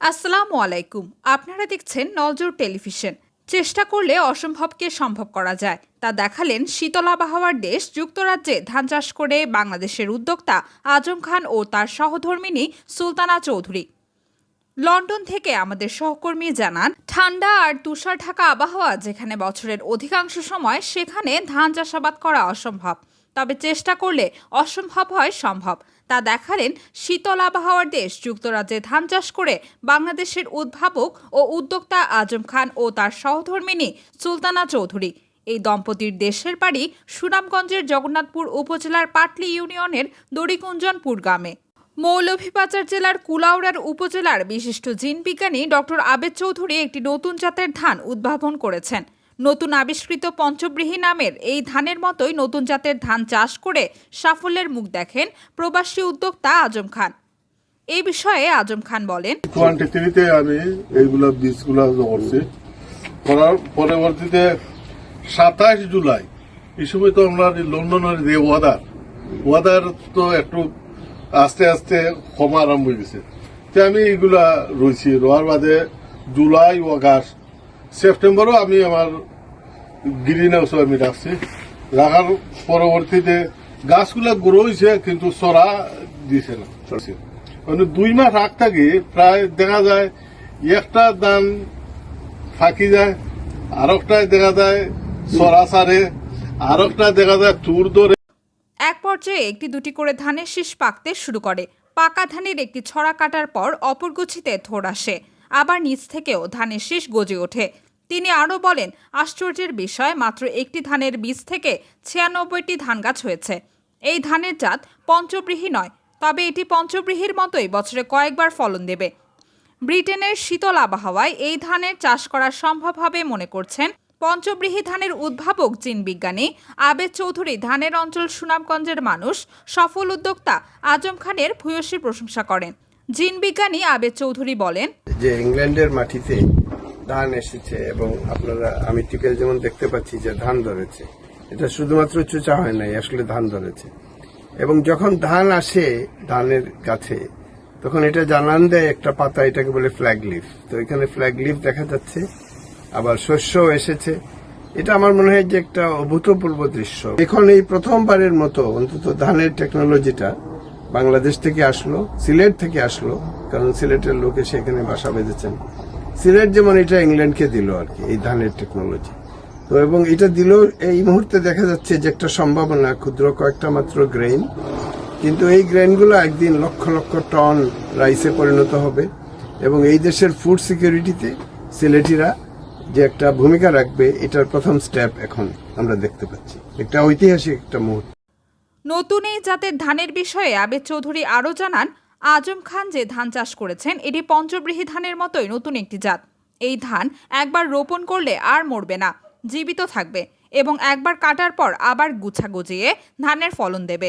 আসসালামু আলাইকুম। আপনারা দেখছেন নজর টেলিভিশন। চেষ্টা করলে অসম্ভবকে সম্ভব করা যায়। তা দেখালেন শীতল আবহাওয়ার দেশ, যুক্তরাজ্যে ধান চাষ করে বাংলাদেশের উদ্যোক্তা আজম খান ও তার সহধর্মিনী সুলতানা চৌধুরী। লন্ডন থেকে আমাদের সহকর্মী জানান, ঠান্ডা আর তুষার ঢাকা আবহাওয়া যেখানে বছরের অধিকাংশ সময়, সেখানে ধান চাষাবাদ করা অসম্ভব। তবে চেষ্টা করলে অসম্ভব হয় সম্ভব। তা দেখালেন শীতল আবহাওয়ার দেশ। যুক্তরাজ্যে ধান চাষ করে বাংলাদেশের উদ্ভাবক ও উদ্যোক্তা আজম খান ও তার সহধর্মিনী সুলতানা চৌধুরী। এই দম্পতির দেশের বাড়ি সুনামগঞ্জের জগন্নাথপুর উপজেলার পাটলি ইউনিয়নের দড়িকুঞ্জনপুর গ্রামে। মৌলভীবাজার জেলার কুলাউড়ার উপজেলার বিশিষ্ট জিনবিজ্ঞানী ডক্টর আবেদ চৌধুরী একটি নতুন জাতের ধান উদ্ভাবন করেছেন। নতুন আবিষ্কৃত পঞ্চব্রীহি নামের এই ধানের মতোই নতুন জাতের ধান চাষ করে সাফল্যের মুখ দেখেন প্রবাসী উদ্যোক্তা আজম খান। এই বিষয়ে আজম খান বলেন টোয়েন্টি আমি এইগুলো বীজগুলো করছি। করার পরবর্তীতে সাতাশ জুলাই, এই সময় তো আমরা লন্ডনের যে ওয়াদার ওয়াদার তো একটু আস্তে আস্তে কমা আরম্ভ হয়ে গেছে। তো আমি এইগুলা রয়েছি। রোয়ার বাদে জুলাই আগস্ট সেপ্টেম্বরও আমি আমার গ্রিন হাউসও আমি রাখছি। রাখার পরবর্তীতে গাছগুলা গ্রো হয়েছে কিন্তু সরা দিছে না মানে দুই মাস আগ থেকে প্রায় দেখা যায় একটা দান ফাঁকি যায় আর একটায় দেখা যায় সরা সারে আর একটায় দেখা যায় চুর ধরে। এক পর্যায়ে একটি দুটি করে ধানের শীষ পাকতে শুরু করে। পাকা ধানের একটি ছড়া কাটার পর অপর গুছিতে থোড় আসে। আবার নিচ থেকেও ধানের শীষ গজে ওঠে। তিনি আরও বলেন, আশ্চর্যের বিষয়, মাত্র একটি ধানের বীজ থেকে ছিয়ানব্বইটি ধান গাছ হয়েছে। এই ধানের জাত পঞ্চব্রীহি নয়, তবে এটি পঞ্চব্রীহির মতোই বছরে কয়েকবার ফলন দেবে। ব্রিটেনের শীতল আবহাওয়ায় এই ধানের চাষ করা সম্ভব হবে মনে করছেন পঞ্চব্রীহি ধানের উদ্ভাবক, চীন বিজ্ঞানী আবেদ চৌধুরী। ধানের অঞ্চল সুনামগঞ্জের মানুষ, সফল উদ্যোক্তা আজম খানের ভূয়সী প্রশংসা করেন। জিন বিজ্ঞানী আবেদ চৌধুরী বলেন, যে ইংল্যান্ডের মাটিতে ধান এসেছে এবং আপনারা, আমি টিকে যেমন দেখতে পাচ্ছি যে ধান ধরেছে, এটা শুধুমাত্র চুচা হয় নাই, আসলে ধান ধরেছে। এবং যখন ধান আসে ধানের গাছে তখন এটা জানান দেয় একটা পাতা, এটাকে বলে ফ্ল্যাগ লিফ তো এখানে ফ্ল্যাগ লিফ দেখা যাচ্ছে, আবার শস্যও এসেছে। এটা আমার মনে হয় যে একটা অভূতপূর্ব দৃশ্য। এখন এই প্রথমবারের মতো অন্তত ধানের টেকনোলজিটা বাংলাদেশ থেকে আসলো, সিলেট থেকে আসলো, কারণ সিলেটের লোক এসে এখানে বাসা বেঁধেছেন। সিলেট যেমন এটা ইংল্যান্ডকে দিল আর কি, এই ধানের টেকনোলজি তো এবং এটা দিল, এই মুহূর্তে দেখা যাচ্ছে যে একটা সম্ভাবনা, ক্ষুদ্র কয়েকটা মাত্র গ্রেইন কিন্তু এই গ্রেইনগুলো একদিন লক্ষ লক্ষ টন রাইসে পরিণত হবে এবং এই দেশের ফুড সিকিউরিটিতে সিলেটিরা যে একটা ভূমিকা রাখবে, এটার প্রথম স্টেপ এখন আমরা দেখতে পাচ্ছি। একটা ঐতিহাসিক একটা মুহূর্ত। নতুন এই জাতের ধানের বিষয়ে আবেদ চৌধুরী আরও জানান, আজম খান যে ধান চাষ করেছেন, এটি পঞ্চবৃহী ধানের মতোই নতুন একটি জাত। এই ধান একবার রোপণ করলে আর মরবে না, জীবিত থাকবে এবং একবার কাটার পর আবার গুছা গজিয়ে ধানের ফলন দেবে।